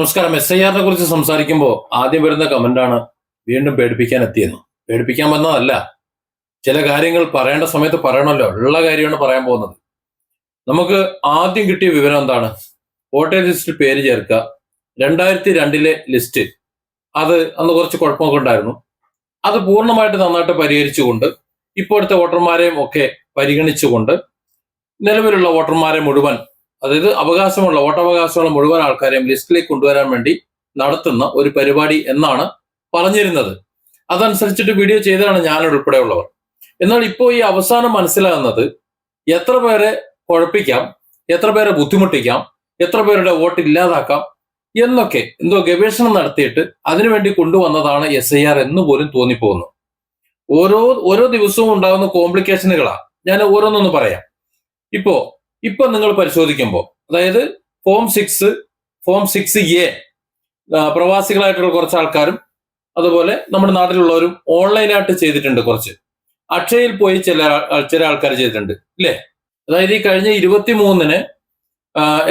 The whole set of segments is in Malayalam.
നമസ്കാരം. എസ് ഐ ആറിനെ കുറിച്ച് സംസാരിക്കുമ്പോൾ ആദ്യം വരുന്ന കമന്റാണ് വീണ്ടും പേടിപ്പിക്കാൻ എത്തിയെന്ന് പേടിപ്പിക്കാൻ വന്നതല്ല. ചില കാര്യങ്ങൾ പറയേണ്ട സമയത്ത് പറയണമല്ലോ. ഉള്ള കാര്യമാണ് പറയാൻ പോകുന്നത്. നമുക്ക് ആദ്യം കിട്ടിയ വിവരം എന്താണ്? വോട്ടേജ് ലിസ്റ്റിൽ പേര് ചേർക്കുക. രണ്ടായിരത്തി രണ്ടിലെ ലിസ്റ്റ്. അത് അന്ന് കുറച്ച് കുഴപ്പമൊക്കെ ഉണ്ടായിരുന്നു. അത് പൂർണമായിട്ട് നന്നായിട്ട് പരിഹരിച്ചുകൊണ്ട് ഇപ്പോഴത്തെ വോട്ടർമാരെയും ഒക്കെ പരിഗണിച്ചുകൊണ്ട് നിലവിലുള്ള വോട്ടർമാരെ മുഴുവൻ അതായത് അവകാശമുള്ള വോട്ടവകാശമുള്ള മുഴുവൻ ആൾക്കാരെയും ലിസ്റ്റിലേക്ക് കൊണ്ടുവരാൻ വേണ്ടി നടത്തുന്ന ഒരു പരിപാടി എന്നാണ് പറഞ്ഞിരുന്നത്. അതനുസരിച്ചിട്ട് വീഡിയോ ചെയ്തതാണ് ഞാൻ ഉൾപ്പെടെയുള്ളവർ എന്നാൽ ഇപ്പോൾ ഈ അവസാനം മനസ്സിലാകുന്നത് എത്ര പേരെ കുഴപ്പിക്കാം എത്ര പേരെ ബുദ്ധിമുട്ടിക്കാം എത്ര പേരുടെ വോട്ട് ഇല്ലാതാക്കാം എന്നൊക്കെ എന്തോ ഗവേഷണം നടത്തിയിട്ട് അതിനുവേണ്ടി കൊണ്ടുവന്നതാണ് എസ് ഐ ആർ എന്ന് പോലും തോന്നിപ്പോകുന്നു. ഓരോ ഓരോ ദിവസവും ഉണ്ടാകുന്ന കോംപ്ലിക്കേഷനുകളാണ് ഞാൻ ഓരോന്നൊന്ന് പറയാം. ഇപ്പോ ഇപ്പൊ നിങ്ങൾ പരിശോധിക്കുമ്പോൾ അതായത് form six form six A പ്രവാസികളായിട്ടുള്ള കുറച്ച് ആൾക്കാരും അതുപോലെ നമ്മുടെ നാട്ടിലുള്ളവരും ഓൺലൈനായിട്ട് ചെയ്തിട്ടുണ്ട് കുറച്ച്. അക്ഷയയിൽ പോയി ചില ചില ആൾക്കാർ ചെയ്തിട്ടുണ്ട് ഇല്ലേ? അതായത് ഈ കഴിഞ്ഞ ഇരുപത്തി മൂന്നിന്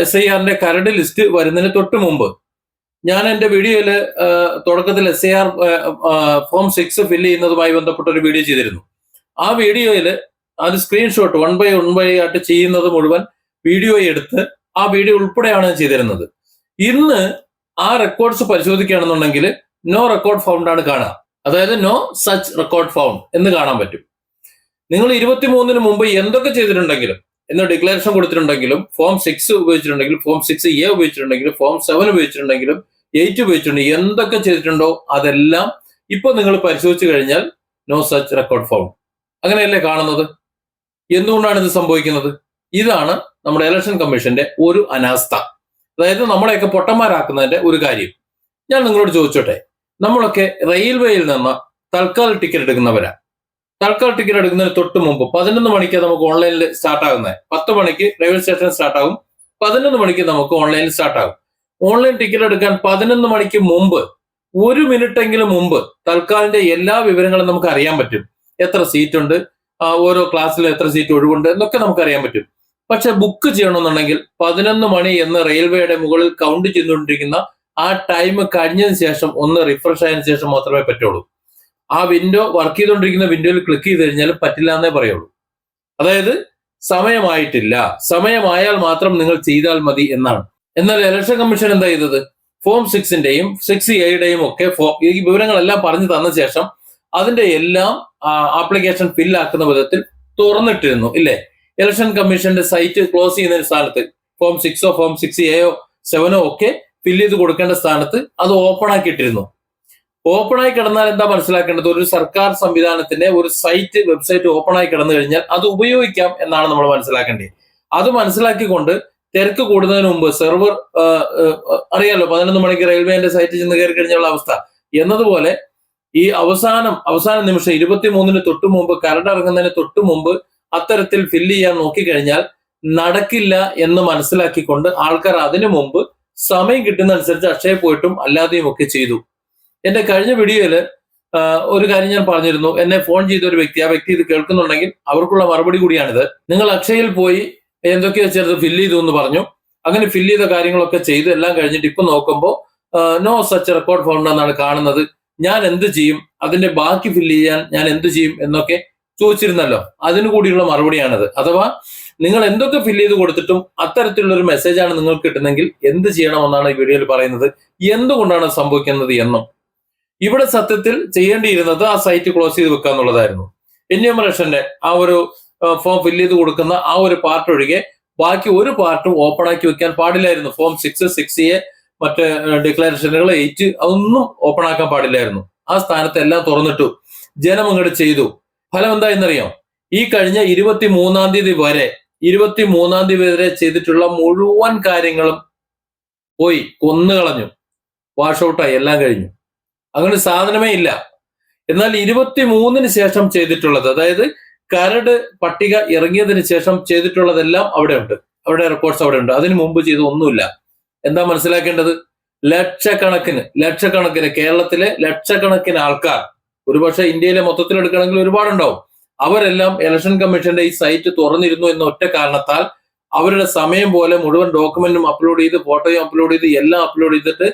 എസ് ഐ ആറിന്റെ കരട് ലിസ്റ്റ് വരുന്നതിന് തൊട്ട് മുമ്പ് ഞാൻ എന്റെ വീഡിയോയിൽ തുടക്കത്തിൽ S I R form six fill ചെയ്യുന്നതുമായി ബന്ധപ്പെട്ട ഒരു വീഡിയോ ചെയ്തിരുന്നു. ആ വീഡിയോയിൽ അത് screenshot one by one by ആയിട്ട് ചെയ്യുന്നത് മുഴുവൻ വീഡിയോ എടുത്ത് ആ വീഡിയോ ഉൾപ്പെടെയാണ് ചെയ്തിരുന്നത്. ഇന്ന് ആ റെക്കോർഡ്സ് പരിശോധിക്കുകയാണെന്നുണ്ടെങ്കിൽ നോ റെക്കോർഡ് ഫൗണ്ട് ആണ് കാണുക അതായത് നോ സച്ച് റെക്കോർഡ് ഫൗണ്ട് എന്ന് കാണാൻ പറ്റും. നിങ്ങൾ ഇരുപത്തിമൂന്നിന് മുമ്പ് എന്തൊക്കെ ചെയ്തിട്ടുണ്ടെങ്കിലും എന്ന് ഡിക്ലറേഷൻ കൊടുത്തിട്ടുണ്ടെങ്കിലും ഫോം സിക്സ് ഉപയോഗിച്ചിട്ടുണ്ടെങ്കിലും ഫോം സിക്സ് എ ഉപയോഗിച്ചിട്ടുണ്ടെങ്കിലും ഫോം സെവൻ ഉപയോഗിച്ചിട്ടുണ്ടെങ്കിലും എയ്റ്റ് ഉപയോഗിച്ചിട്ടുണ്ടെങ്കിൽ എന്തൊക്കെ ചെയ്തിട്ടുണ്ടോ അതെല്ലാം ഇപ്പൊ നിങ്ങൾ പരിശോധിച്ചു കഴിഞ്ഞാൽ നോ സച്ച് റെക്കോർഡ് ഫൗണ്ട് അങ്ങനെയല്ലേ കാണുന്നത്? എന്തുകൊണ്ടാണ് ഇത് സംഭവിക്കുന്നത്? ഇതാണ് നമ്മുടെ ഇലക്ഷൻ കമ്മീഷന്റെ ഒരു അനാസ്ഥ. അതായത് നമ്മളെയൊക്കെ പൊട്ടന്മാരാക്കുന്നതിന്റെ ഒരു കാര്യം. ഞാൻ നിങ്ങളോട് ചോദിച്ചോട്ടെ നമ്മളൊക്കെ റെയിൽവേയിൽ നിന്ന് തൽക്കാൽ ടിക്കറ്റ് എടുക്കുന്നവരാ. തൽക്കാൽ ടിക്കറ്റ് എടുക്കുന്നതിന് തൊട്ട് മുമ്പ് പതിനൊന്ന് മണിക്ക് നമുക്ക് ഓൺലൈനിൽ സ്റ്റാർട്ട് ആകുന്നത് പത്ത് മണിക്ക് റെയിൽവേ സ്റ്റേഷൻ സ്റ്റാർട്ട് ആകും. പതിനൊന്ന് മണിക്ക് നമുക്ക് ഓൺലൈനിൽ സ്റ്റാർട്ട് ആകും. ഓൺലൈൻ ടിക്കറ്റ് എടുക്കാൻ പതിനൊന്ന് മണിക്ക് മുമ്പ് ഒരു മിനിറ്റ് എങ്കിലും മുമ്പ് തൽക്കാലിന്റെ എല്ലാ വിവരങ്ങളും നമുക്ക് അറിയാൻ പറ്റും. എത്ര സീറ്റ് ഉണ്ട്? ഓരോ ക്ലാസ്സിൽ എത്ര സീറ്റ് ഒഴിവുണ്ട് എന്നൊക്കെ നമുക്ക് അറിയാൻ പറ്റും. പക്ഷെ ബുക്ക് ചെയ്യണമെന്നുണ്ടെങ്കിൽ പതിനൊന്ന് മണി എന്ന് റെയിൽവേയുടെ മുകളിൽ കൗണ്ട് ചെയ്തുകൊണ്ടിരിക്കുന്ന ആ ടൈം കഴിഞ്ഞതിന് ശേഷം ഒന്ന് റിഫ്രഷ് ആയതിനു ശേഷം മാത്രമേ പറ്റുള്ളൂ. ആ വിൻഡോ വർക്ക് ചെയ്തുകൊണ്ടിരിക്കുന്ന വിൻഡോയിൽ ക്ലിക്ക് ചെയ്ത് കഴിഞ്ഞാൽ പറ്റില്ല എന്നേ പറയുള്ളൂ. അതായത് സമയമായിട്ടില്ല. സമയമായാൽ മാത്രം നിങ്ങൾ ചെയ്താൽ മതി എന്നാണ്. എന്നാൽ ഇലക്ഷൻ കമ്മീഷൻ എന്താ ചെയ്തത്? ഫോം സിക്സിന്റെയും സിക്സ് എയുടെയും ഒക്കെ ഫോം ഈ വിവരങ്ങളെല്ലാം പറഞ്ഞു തന്ന ശേഷം അതിന്റെ എല്ലാം ആപ്ലിക്കേഷൻ ഫില്ലാക്കുന്ന വിധത്തിൽ തുറന്നിട്ടിരുന്നു ഇല്ലേ? ഇലക്ഷൻ കമ്മീഷന്റെ സൈറ്റ് ക്ലോസ് ചെയ്യുന്ന സ്ഥാനത്ത് ഫോം സിക്സോ ഫോം സിക്സ് എയോ സെവനോ ഒക്കെ ഫില്ല് ചെയ്ത് കൊടുക്കേണ്ട സ്ഥാനത്ത് അത് ഓപ്പൺ ആക്കിയിട്ടിരുന്നു. ആയി കിടന്നാൽ എന്താ മനസ്സിലാക്കേണ്ടത്? ഒരു സർക്കാർ സംവിധാനത്തിന്റെ ഒരു സൈറ്റ് വെബ്സൈറ്റ് ഓപ്പൺ ആയി കിടന്നു കഴിഞ്ഞാൽ അത് ഉപയോഗിക്കാം എന്നാണ് നമ്മൾ മനസ്സിലാക്കേണ്ടത്. അത് മനസ്സിലാക്കിക്കൊണ്ട് തിരക്ക് കൂടുന്നതിന് മുമ്പ് സെർവർ അറിയാലോ പതിനൊന്ന് മണിക്ക് റെയിൽവേന്റെ സൈറ്റ് ചെന്ന് കയറി കഴിഞ്ഞുള്ള അവസ്ഥ. എന്നതുപോലെ ഈ അവസാനം അവസാന നിമിഷം ഇരുപത്തിമൂന്നിന് തൊട്ട് മുമ്പ് കരട് ഇറങ്ങുന്നതിന് തൊട്ട് മുമ്പ് അത്തരത്തിൽ ഫില്ല് ചെയ്യാൻ നോക്കിക്കഴിഞ്ഞാൽ നടക്കില്ല എന്ന് മനസ്സിലാക്കിക്കൊണ്ട് ആൾക്കാർ അതിനു മുമ്പ് സമയം കിട്ടുന്ന അനുസരിച്ച് അക്ഷയ പോയിട്ടും അല്ലാതെയും ഒക്കെ ചെയ്തു. എന്റെ കഴിഞ്ഞ വീഡിയോയിൽ ഒരു കാര്യം ഞാൻ പറഞ്ഞിരുന്നു. എന്നെ ഫോൺ ചെയ്ത ഒരു വ്യക്തി ആ വ്യക്തി ഇത് കേൾക്കുന്നുണ്ടെങ്കിൽ അവർക്കുള്ള മറുപടി കൂടിയാണിത്. നിങ്ങൾ അക്ഷയയിൽ പോയി എന്തൊക്കെയോ ചേർത്ത് ഫില്ല് ചെയ്തു എന്ന് പറഞ്ഞു. അങ്ങനെ ഫില്ല് ചെയ്ത കാര്യങ്ങളൊക്കെ ചെയ്ത് എല്ലാം കഴിഞ്ഞിട്ട് ഇപ്പൊ നോക്കുമ്പോൾ നോ സച്ച് റെക്കോർഡ് ഫോൺ എന്നാണ് കാണുന്നത്. ഞാൻ എന്ത് ചെയ്യും? അതിന്റെ ബാക്കി ഫില്ല് ചെയ്യാൻ ഞാൻ എന്ത് ചെയ്യും? എന്നൊക്കെ ചോദിച്ചിരുന്നല്ലോ. അതിനു കൂടിയുള്ള മറുപടിയാണത്. അഥവാ നിങ്ങൾ എന്തൊക്കെ ഫില്ല് ചെയ്ത് കൊടുത്തിട്ടും അത്തരത്തിലുള്ള ഒരു മെസ്സേജാണ് നിങ്ങൾക്ക് കിട്ടുന്നെങ്കിൽ എന്ത് ചെയ്യണമെന്നാണ് ഈ വീഡിയോയിൽ പറയുന്നത്. എന്തുകൊണ്ടാണ് സംഭവിക്കുന്നത് എന്നും. ഇവിടെ സത്യത്തിൽ ചെയ്യേണ്ടിയിരുന്നത് ആ സൈറ്റ് ക്ലോസ് ചെയ്ത് വെക്കുക എന്നുള്ളതായിരുന്നു. എന്യൂമറേഷന്റെ ആ ഒരു ഫോം ഫില്ല് ചെയ്ത് കൊടുക്കുന്ന ആ ഒരു പാർട്ട് ഒഴികെ ബാക്കി ഒരു പാർട്ടും ഓപ്പൺ ആക്കി വെക്കാൻ പാടില്ലായിരുന്നു. ഫോം സിക്സ് സിക്സ് എ മറ്റ് ഡിക്ലറേഷനുകൾ എയ്റ്റ് അതൊന്നും ഓപ്പൺ ആക്കാൻ പാടില്ലായിരുന്നു. ആ സ്ഥാനത്ത് എല്ലാം തുറന്നിട്ടു. ജനം അങ്ങോട്ട് ചെയ്തു. ഫലം എന്താ എന്നറിയാം? ഈ കഴിഞ്ഞ ഇരുപത്തി മൂന്നാം തീയതി വരെ ഇരുപത്തി മൂന്നാം തീയതി വരെ ചെയ്തിട്ടുള്ള മുഴുവൻ കാര്യങ്ങളും പോയി കൊന്നുകളഞ്ഞു വാഷ് ഔട്ടായി എല്ലാം കഴിഞ്ഞു. അങ്ങനെ സാധനമേ ഇല്ല. എന്നാൽ ഇരുപത്തി മൂന്നിന് ശേഷം ചെയ്തിട്ടുള്ളത് അതായത് കരട് പട്ടിക ഇറങ്ങിയതിന് ശേഷം ചെയ്തിട്ടുള്ളതെല്ലാം അവിടെ ഉണ്ട് അവിടെ റെക്കോർഡ്സ് അവിടെ ഉണ്ട് അതിനു മുമ്പ് ചെയ്ത ഒന്നുമില്ല എന്താ മനസ്സിലാക്കേണ്ടത്? ലക്ഷക്കണക്കിന് ലക്ഷക്കണക്കിന് കേരളത്തിലെ ലക്ഷക്കണക്കിന് ആൾക്കാർ ഒരുപക്ഷെ ഇന്ത്യയിലെ മൊത്തത്തിൽ എടുക്കണമെങ്കിൽ ഒരുപാടുണ്ടാവും. അവരെല്ലാം ഇലക്ഷൻ കമ്മീഷന്റെ ഈ സൈറ്റ് തുറന്നിരുന്നു എന്ന ഒറ്റ കാരണത്താൽ അവരുടെ സമയം പോലെ മുഴുവൻ ഡോക്യുമെന്റും അപ്ലോഡ് ചെയ്ത് ഫോട്ടോയും അപ്ലോഡ് ചെയ്ത് എല്ലാം അപ്ലോഡ് ചെയ്തിട്ട്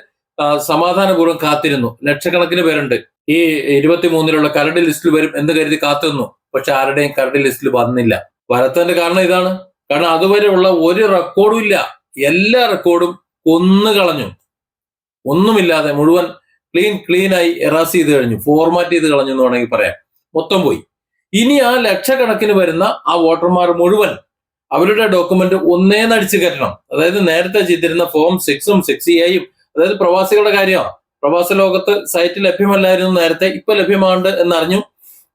സമാധാനപൂർവം കാത്തിരുന്നു. ലക്ഷക്കണക്കിന് പേരുണ്ട്. ഈ ഇരുപത്തിമൂന്നിലുള്ള കരട് ലിസ്റ്റിൽ വരും എന്ന് കരുതി കാത്തിരുന്നു പക്ഷെ ആരുടെയും കരട് ലിസ്റ്റിൽ വന്നില്ല. വരത്തതിന്റെ കാരണം ഇതാണ്. കാരണം അതുവരെയുള്ള ഒരു റെക്കോർഡും ഇല്ല. എല്ലാ റെക്കോർഡും കൊന്നു കളഞ്ഞു. ഒന്നുമില്ലാതെ മുഴുവൻ ക്ലീൻ ക്ലീനായി എറാസ് ചെയ്ത് കഴിഞ്ഞു. ഫോർമാറ്റ് ചെയ്ത് കളഞ്ഞു എന്ന് വേണമെങ്കിൽ പറയാം. മൊത്തം പോയി. ഇനി ആ ലക്ഷക്കണക്കിന് വരുന്ന ആ വോട്ടർമാർ മുഴുവൻ അവരുടെ ഡോക്യുമെന്റ് ഒന്നേന്ന് അടിച്ചു കയറ്റണം അതായത് നേരത്തെ ചെയ്തിരുന്ന ഫോം സിക്സും സിക്സ് എയും അതായത് പ്രവാസികളുടെ കാര്യമാണ്. പ്രവാസ ലോകത്ത് സൈറ്റ് ലഭ്യമല്ലായിരുന്നു നേരത്തെ ഇപ്പൊ ലഭ്യമാണ്ട് എന്നറിഞ്ഞു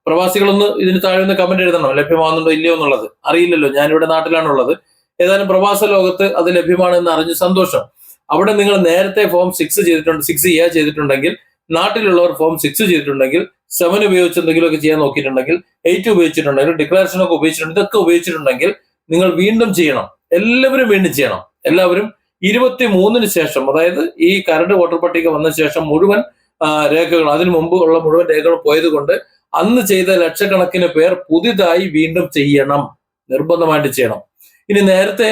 പ്രവാസികളൊന്ന് ഇതിന് താഴെ നിന്ന് കമന്റ് എഴുതണം. ലഭ്യമാകുന്നുണ്ടോ ഇല്ലയോ എന്നുള്ളത് അറിയില്ലല്ലോ. ഞാനിവിടെ നാട്ടിലാണുള്ളത്. ഏതായാലും പ്രവാസ ലോകത്ത് അത് ലഭ്യമാണ് എന്ന് അറിഞ്ഞു സന്തോഷം. അവിടെ നിങ്ങൾ നേരത്തെ ഫോം സിക്സ് ചെയ്തിട്ടുണ്ട് സിക്സ് എ ചെയ്തിട്ടുണ്ടെങ്കിൽ നാട്ടിലുള്ളവർ ഫോം സിക്സ് ചെയ്തിട്ടുണ്ടെങ്കിൽ സെവൻ ഉപയോഗിച്ച് എന്തെങ്കിലുമൊക്കെ ചെയ്യാൻ നോക്കിയിട്ടുണ്ടെങ്കിൽ എയ്റ്റ് ഉപയോഗിച്ചിട്ടുണ്ടെങ്കിൽ ഡിക്ലറേഷൻ ഒക്കെ ഉപയോഗിച്ചിട്ടുണ്ട് ഇതൊക്കെ ഉപയോഗിച്ചിട്ടുണ്ടെങ്കിൽ നിങ്ങൾ വീണ്ടും ചെയ്യണം. എല്ലാവരും വീണ്ടും ചെയ്യണം. എല്ലാവരും ഇരുപത്തി മൂന്നിന് ശേഷം അതായത് ഈ കരട് വോട്ടർ പട്ടിക വന്ന ശേഷം മുഴുവൻ രേഖകൾ അതിനു മുമ്പ് ഉള്ള മുഴുവൻ രേഖകൾ പോയത് കൊണ്ട് അന്ന് ചെയ്ത ലക്ഷക്കണക്കിന് പേർ പുതിയതായി വീണ്ടും ചെയ്യണം. നിർബന്ധമായിട്ട് ചെയ്യണം. ഇനി നേരത്തെ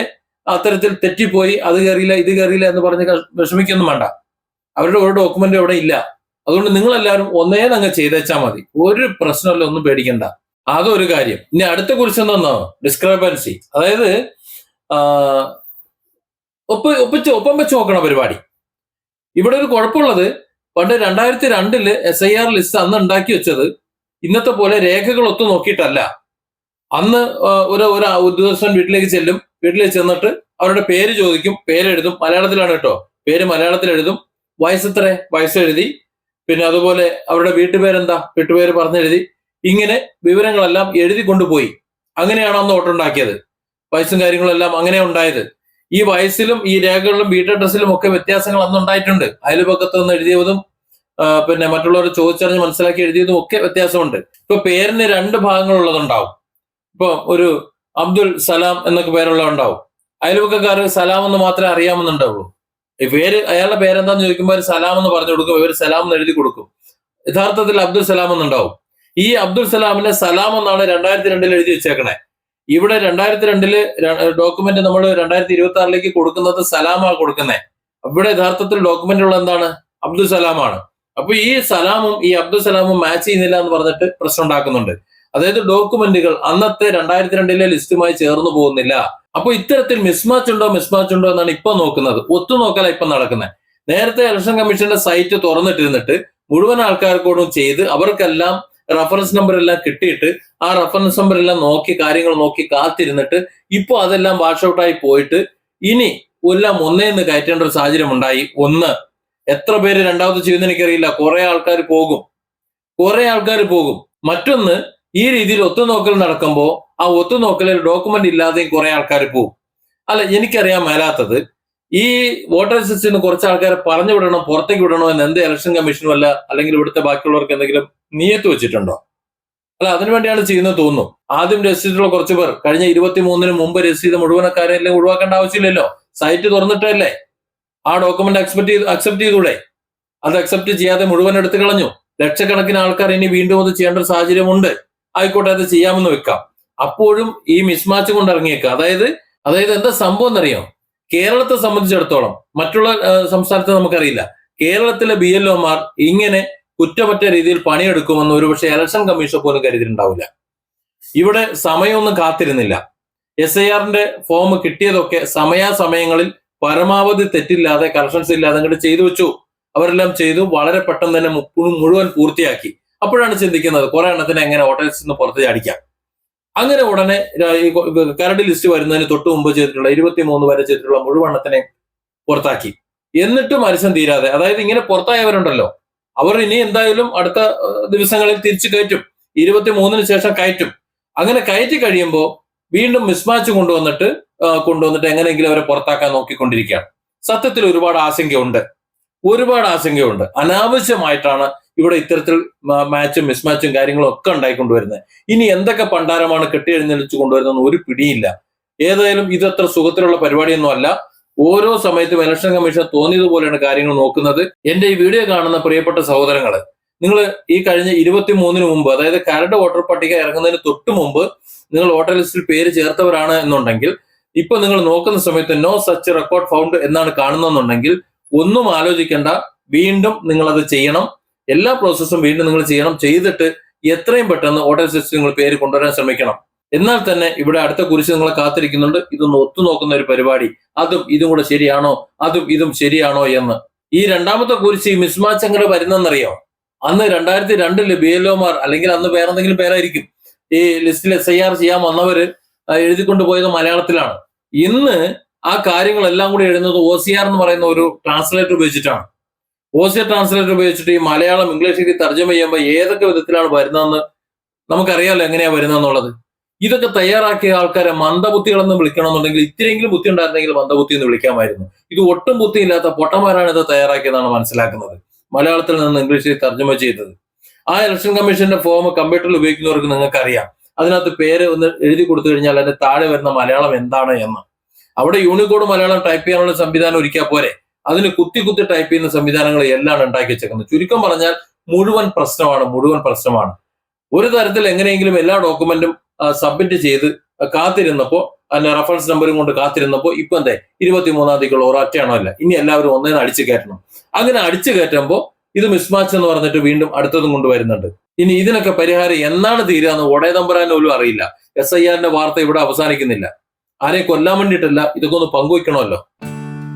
അത്തരത്തിൽ തെറ്റിപ്പോയി അത് കയറിയില്ല ഇത് കയറിയില്ല എന്ന് പറഞ്ഞ് വിഷമിക്കൊന്നും വേണ്ട. അവരുടെ ഒരു ഡോക്യുമെന്റ് അവിടെ ഇല്ല. അതുകൊണ്ട് നിങ്ങൾ എല്ലാവരും ഒന്നേ അങ്ങ് ചെയ്തേച്ചാൽ മതി. ഒരു പ്രശ്നമല്ല ഒന്നും പേടിക്കണ്ട. അതൊരു കാര്യം. ഇനി അടുത്ത കുറിച്ച് എന്താണോ ഡിസ്ക്രിപ്പൻസി അതായത് ഒപ്പ് ഒപ്പിച്ച് ഒപ്പം വെച്ച് നോക്കണ പരിപാടി. ഇവിടെ ഒരു കുഴപ്പമുള്ളത് പണ്ട് രണ്ടായിരത്തി രണ്ടിൽ എസ് ഐ ആർ ലിസ്റ്റ് അന്ന് ഉണ്ടാക്കി വെച്ചത് ഇന്നത്തെ പോലെ രേഖകൾ ഒത്തു നോക്കിയിട്ടല്ല. അന്ന് ഒരു ഒരു ഉദ്യോഗസ്ഥൻ വീട്ടിലേക്ക് ചെല്ലും വീട്ടിലേക്ക് ചെന്നിട്ട് അവരുടെ പേര് ചോദിക്കും പേരെഴുതും. മലയാളത്തിലാണ് കേട്ടോ. പേര് മലയാളത്തിൽ എഴുതും വയസ്സെത്ര വയസ്സ് എഴുതി. പിന്നെ അതുപോലെ അവരുടെ വീട്ടുപേരെന്താ? വീട്ടുപേര് പറഞ്ഞെഴുതി. ഇങ്ങനെ വിവരങ്ങളെല്ലാം എഴുതി കൊണ്ടുപോയി. അങ്ങനെയാണ് അന്ന് വോട്ടുണ്ടാക്കിയത് വയസ്സും കാര്യങ്ങളെല്ലാം അങ്ങനെ ഉണ്ടായത്. ഈ വയസ്സിലും ഈ രേഖകളിലും വീട്ട് അഡ്രസ്സിലും ഒക്കെ വ്യത്യാസങ്ങൾ അന്ന് ഉണ്ടായിട്ടുണ്ട്. അയൽപക്കത്ത് നിന്ന് എഴുതിയതും പിന്നെ മറ്റുള്ളവർ ചോദിച്ചറിഞ്ഞ് മനസ്സിലാക്കി എഴുതിയതും ഒക്കെ വ്യത്യാസമുണ്ട്. ഇപ്പൊ പേരിന് രണ്ട് ഭാഗങ്ങളുള്ളതുണ്ടാവും ഇപ്പൊ ഒരു അബ്ദുൽ സലാം എന്നൊക്കെ പേരുള്ള ഉണ്ടാവും. അയൽവക്കാർ സലാം എന്ന് മാത്രമേ അറിയാമെന്നുണ്ടാവുള്ളൂ. ഈ പേര് അയാളുടെ പേരെന്താന്ന് ചോദിക്കുമ്പോൾ സലാം എന്ന് പറഞ്ഞു കൊടുക്കും ഇവർ സലാം എന്ന് എഴുതി കൊടുക്കും. യഥാർത്ഥത്തിൽ അബ്ദുൽ സലാം എന്നുണ്ടാവും. ഈ അബ്ദുൽ സലാമിനെ സലാം എന്നാണ് രണ്ടായിരത്തി രണ്ടിൽ എഴുതി വെച്ചേക്കണേ. ഇവിടെ രണ്ടായിരത്തി രണ്ടിൽ ഡോക്യുമെന്റ് നമ്മൾ രണ്ടായിരത്തി ഇരുപത്തി ആറിലേക്ക് കൊടുക്കുന്നത് സലാമാണ് കൊടുക്കുന്നത് ഇവിടെ യഥാർത്ഥത്തിൽ ഡോക്യുമെന്റ് ഉള്ള എന്താണ്? അബ്ദുൽ സലാമാണ്. അപ്പൊ ഈ സലാമും ഈ അബ്ദുൽ സലാമും മാച്ച് ചെയ്യുന്നില്ല എന്ന് പറഞ്ഞിട്ട് പ്രശ്നം ഉണ്ടാക്കുന്നുണ്ട്. അതായത് ഡോക്യുമെന്റുകൾ അന്നത്തെ രണ്ടായിരത്തി രണ്ടിലെ ലിസ്റ്റുമായി ചേർന്നു പോകുന്നില്ല. അപ്പോൾ ഇത്തരത്തിൽ മിസ്മാച്ച് ഉണ്ടോ മിസ്മാച്ച് ഉണ്ടോ എന്നാണ് ഇപ്പൊ നോക്കുന്നത്. ഒത്തുനോക്കല ഇപ്പൊ നടക്കുന്നത് നേരത്തെ ഇലക്ഷൻ കമ്മീഷന്റെ സൈറ്റ് തുറന്നിട്ടിരുന്നിട്ട് മുഴുവൻ ആൾക്കാർക്കോടും ചെയ്ത് അവർക്കെല്ലാം റഫറൻസ് നമ്പർ എല്ലാം കിട്ടിയിട്ട് ആ റഫറൻസ് നമ്പർ എല്ലാം നോക്കി കാര്യങ്ങൾ നോക്കി കാത്തിരുന്നിട്ട് ഇപ്പോൾ അതെല്ലാം വാഷ് ഔട്ടായി പോയിട്ട് ഇനി എല്ലാം ഒന്നേന്ന് കയറ്റേണ്ട ഒരു സാഹചര്യം ഉണ്ടായി. ഒന്ന് എത്ര പേര് രണ്ടാമത് ചെയ്യുന്ന എനിക്കറിയില്ല. കുറെ ആൾക്കാർ പോകും. കുറെ ആൾക്കാർ പോകും. മറ്റൊന്ന് ഈ രീതിയിൽ ഒത്തുനോക്കൽ നടക്കുമ്പോൾ ആ ഒത്തുനോക്കലിൽ ഡോക്യുമെന്റ് ഇല്ലാതെയും കുറെ ആൾക്കാർ പോകും അല്ല എനിക്കറിയാൻ മേലാത്തത്. ഈ വോട്ടർ ലിസ്റ്റിന് കുറച്ച് ആൾക്കാരെ പറഞ്ഞു വിടണം പുറത്തേക്ക് വിടണോ എന്ന് എന്ത് ഇലക്ഷൻ കമ്മീഷനും അല്ല അല്ലെങ്കിൽ ഇവിടുത്തെ ബാക്കിയുള്ളവർക്ക് എന്തെങ്കിലും നിയത്ത് വെച്ചിട്ടുണ്ടോ? അല്ല അതിനുവേണ്ടിയാണ് ചെയ്യുന്നത് തോന്നുന്നു. ആദ്യം രജിസ്റ്റർ കുറച്ച് പേർ കഴിഞ്ഞ ഇരുപത്തി മൂന്നിന് മുമ്പ് രജിസ്റ്റർ ചെയ്ത മുഴുവനക്കാരെ എല്ലാം ഒഴിവാക്കേണ്ട ആവശ്യമില്ലല്ലോ. സൈറ്റ് തുറന്നിട്ടല്ലേ? ആ ഡോക്യുമെന്റ് അക്സെപ്റ്റ് ചെയ്ത് അക്സെപ്റ്റ് ചെയ്തൂടെ? അത് അക്സെപ്റ്റ് ചെയ്യാതെ മുഴുവൻ എടുത്തു കളഞ്ഞു. ലക്ഷക്കണക്കിന് ആൾക്കാർ ഇനി വീണ്ടും അത് ചെയ്യേണ്ട ഒരു സാഹചര്യമുണ്ട്. ആയിക്കോട്ടെ അത് ചെയ്യാമെന്ന് വെക്കാം. അപ്പോഴും ഈ മിസ്മാച്ച് കൊണ്ട് ഇറങ്ങിയേക്കുക. അതായത് അതായത് എന്താ സംഭവം എന്നറിയോ? കേരളത്തെ സംബന്ധിച്ചിടത്തോളം മറ്റുള്ള സംസ്ഥാനത്തെ നമുക്കറിയില്ല. കേരളത്തിലെ ബി എൽ ഒമാർ ഇങ്ങനെ കുറ്റമറ്റ രീതിയിൽ പണിയെടുക്കുമെന്ന് ഒരുപക്ഷെ ഇലക്ഷൻ കമ്മീഷൻ പോലും കരുതിയിട്ടുണ്ടാവില്ല. ഇവിടെ സമയമൊന്നും കാത്തിരുന്നില്ല. എസ് ഐ ആറിന്റെ ഫോം കിട്ടിയതൊക്കെ സമയാസമയങ്ങളിൽ പരമാവധി തെറ്റില്ലാതെ കറക്ഷൻസ് ഇല്ലാതെ അങ്ങോട്ട് ചെയ്തു വെച്ചു. അവരെല്ലാം ചെയ്തു വളരെ പെട്ടെന്ന് തന്നെ മുഴുവൻ പൂർത്തിയാക്കി. അപ്പോഴാണ് ചിന്തിക്കുന്നത് കുറെ എണ്ണത്തിന് എങ്ങനെ ഹോട്ടൽസിൽ നിന്ന് പുറത്ത് ചാടിക്കാം. അങ്ങനെ ഉടനെ കരട് ലിസ്റ്റ് വരുന്നതിന് തൊട്ട് മുമ്പ് ചെയ്തിട്ടുള്ള ഇരുപത്തി മൂന്ന് വരെ ചെയ്തിട്ടുള്ള മുഴുവൻ എണ്ണത്തിനെ പുറത്താക്കി. എന്നിട്ടും മത്സ്യം തീരാതെ അതായത് ഇങ്ങനെ പുറത്തായവരുണ്ടല്ലോ അവർ ഇനി എന്തായാലും അടുത്ത ദിവസങ്ങളിൽ തിരിച്ചു കയറ്റും. ഇരുപത്തി മൂന്നിന് ശേഷം കയറ്റും. അങ്ങനെ കയറ്റി കഴിയുമ്പോൾ വീണ്ടും മിസ്മാച്ച് കൊണ്ടുവന്നിട്ട് കൊണ്ടുവന്നിട്ട് എങ്ങനെയെങ്കിലും അവരെ പുറത്താക്കാൻ നോക്കിക്കൊണ്ടിരിക്കുകയാണ്. സത്യത്തിൽ ഒരുപാട് ആശങ്കയുണ്ട്. ഒരുപാട് ആശങ്കയുണ്ട്. അനാവശ്യമായിട്ടാണ് ഇവിടെ ഇത്തരത്തിൽ മാച്ചും മിസ്മാച്ചും കാര്യങ്ങളും ഒക്കെ ഉണ്ടായിക്കൊണ്ടുവരുന്നത്. ഇനി എന്തൊക്കെ പണ്ടാരമാണ് കെട്ടിയെഴുന്നള്ളിച്ചു കൊണ്ടുവരുന്നതെന്ന് ഒരു പിടിയില്ല. ഏതായാലും ഇതത്ര സുഖത്തിലുള്ള പരിപാടിയൊന്നും അല്ല. ഓരോ സമയത്തും ഇലക്ഷൻ കമ്മീഷൻ തോന്നിയതുപോലെയാണ് കാര്യങ്ങൾ നോക്കുന്നത്. എന്റെ ഈ വീഡിയോ കാണുന്ന പ്രിയപ്പെട്ട സഹോദരങ്ങൾ നിങ്ങൾ ഈ കഴിഞ്ഞ ഇരുപത്തി മൂന്നിന് മുമ്പ് അതായത് കരട് വോട്ടർ പട്ടിക ഇറങ്ങുന്നതിന് തൊട്ട് മുമ്പ് നിങ്ങൾ വോട്ടർ ലിസ്റ്റിൽ പേര് ചേർത്തവരാണ് എന്നുണ്ടെങ്കിൽ ഇപ്പൊ നിങ്ങൾ നോക്കുന്ന സമയത്ത് നോ സച്ച് റെക്കോർഡ് ഫൗണ്ട് എന്നാണ് കാണുന്നതെന്നുണ്ടെങ്കിൽ ഒന്നും ആലോചിക്കേണ്ട. വീണ്ടും നിങ്ങൾ അത് ചെയ്യണം. എല്ലാ പ്രോസസ്സും വീണ്ടും നിങ്ങൾ ചെയ്യണം. ചെയ്തിട്ട് എത്രയും പെട്ടെന്ന് ഓട്ടോ സിസ്റ്റം നിങ്ങൾ പേര് കൊണ്ടുവരാൻ ശ്രമിക്കണം. എന്നാൽ തന്നെ ഇവിടെ അടുത്ത കുരിശ് നിങ്ങളെ കാത്തിരിക്കുന്നുണ്ട്. ഇതൊന്ന് ഒത്തുനോക്കുന്ന ഒരു പരിപാടി. അതും ഇതും കൂടെ ശരിയാണോ? അതും ഇതും ശരിയാണോ എന്ന്. ഈ രണ്ടാമത്തെ കുരിശ് ഈ മിസ്മാച്ച് എങ്ങനെ വരുന്നെന്നറിയോ? അന്ന് രണ്ടായിരത്തി രണ്ടിൽ ബി എൽ ഒമാർ അല്ലെങ്കിൽ അന്ന് വേറെ എന്തെങ്കിലും പേരായിരിക്കും ഈ ലിസ്റ്റിൽ എസ് ഐ ആർ ചെയ്യാൻ വന്നവര് എഴുതിക്കൊണ്ട് പോയത് മലയാളത്തിലാണ്. ഇന്ന് ആ കാര്യങ്ങളെല്ലാം കൂടി എഴുതുന്നത് ഒ സി ആർ എന്ന് പറയുന്ന ഒരു ട്രാൻസ്ലേറ്റർ ഉപയോഗിച്ചിട്ടാണ്. ആർ ട്രാൻസ്ലേറ്റർ ഉപയോഗിച്ചിട്ട് ഈ മലയാളം ഇംഗ്ലീഷിലേക്ക് തർജമ ചെയ്യുമ്പോൾ ഏതൊക്കെ വിധത്തിലാണ് വരുന്നതെന്ന് നമുക്കറിയാമല്ലോ എങ്ങനെയാ വരുന്നതെന്നുള്ളത്. ഇതൊക്കെ തയ്യാറാക്കിയ ആൾക്കാരെ മന്ദബുദ്ധികളെന്ന് വിളിക്കണമെന്നുണ്ടെങ്കിൽ ഇത്തിരിയെങ്കിലും ബുദ്ധി ഉണ്ടായിരുന്നെങ്കിൽ മന്ദബുദ്ധി എന്ന് വിളിക്കാമായിരുന്നു. ഇത് ഒട്ടും ബുദ്ധിയില്ലാത്ത പൊട്ടന്മാരാണ് ഇത് തയ്യാറാക്കിയതാണ് മനസ്സിലാക്കുന്നത്. മലയാളത്തിൽ നിന്ന് ഇംഗ്ലീഷിൽ തർജമ ചെയ്തത്. ആ ഇലക്ഷൻ കമ്മീഷന്റെ ഫോം കമ്പ്യൂട്ടറിൽ ഉപയോഗിക്കുന്നവർക്ക് നിങ്ങൾക്ക് അറിയാം അതിനകത്ത് പേര് ഒന്ന് എഴുതി കൊടുത്തു കഴിഞ്ഞാൽ അതിന്റെ താഴെ വരുന്ന മലയാളം എന്താണ് എന്ന്. അവിടെ യൂണിക്കോഡ് മലയാളം ടൈപ്പ് ചെയ്യാനുള്ള സംവിധാനം ഒരുക്കിയാൽ പോരെ. അതിന് കുത്തി കുത്തി ടൈപ്പ് ചെയ്യുന്ന സംവിധാനങ്ങൾ എല്ലാം ഉണ്ടാക്കി വെച്ചേക്കുന്നത്. ചുരുക്കം പറഞ്ഞാൽ മുഴുവൻ പ്രശ്നമാണ് മുഴുവൻ പ്രശ്നമാണ്. ഒരു തരത്തിൽ എങ്ങനെയെങ്കിലും എല്ലാ ഡോക്യുമെന്റും സബ്മിറ്റ് ചെയ്ത് കാത്തിരുന്നപ്പോൾ അതിന്റെ റഫറൻസ് നമ്പറും കൊണ്ട് കാത്തിരുന്നപ്പോൾ ഇപ്പൊ എന്തേ? ഇരുപത്തിമൂന്നാം തീയതിക്കുള്ള ഒരൊറ്റയാണോ അല്ല? ഇനി എല്ലാവരും ഒന്നേന്ന് അടിച്ചു കയറ്റണം. അങ്ങനെ അടിച്ചു കയറ്റുമ്പോൾ ഇത് മിസ്മാച്ച് എന്ന് പറഞ്ഞിട്ട് വീണ്ടും അടുത്തതും കൊണ്ടുവരുന്നുണ്ട്. ഇനി ഇതിനൊക്കെ പരിഹാരം എന്നാണ് തീരുക എന്ന് ഒടേ തമ്പുരാൻ പോലും അറിയില്ല. എസ് ഐ ആറിന്റെ വാർത്ത ഇവിടെ അവസാനിക്കുന്നില്ല. ആരെയും കൊല്ലാൻ വേണ്ടിയിട്ടല്ല ഇതൊക്കെ ഒന്ന് പങ്കുവയ്ക്കണമല്ലോ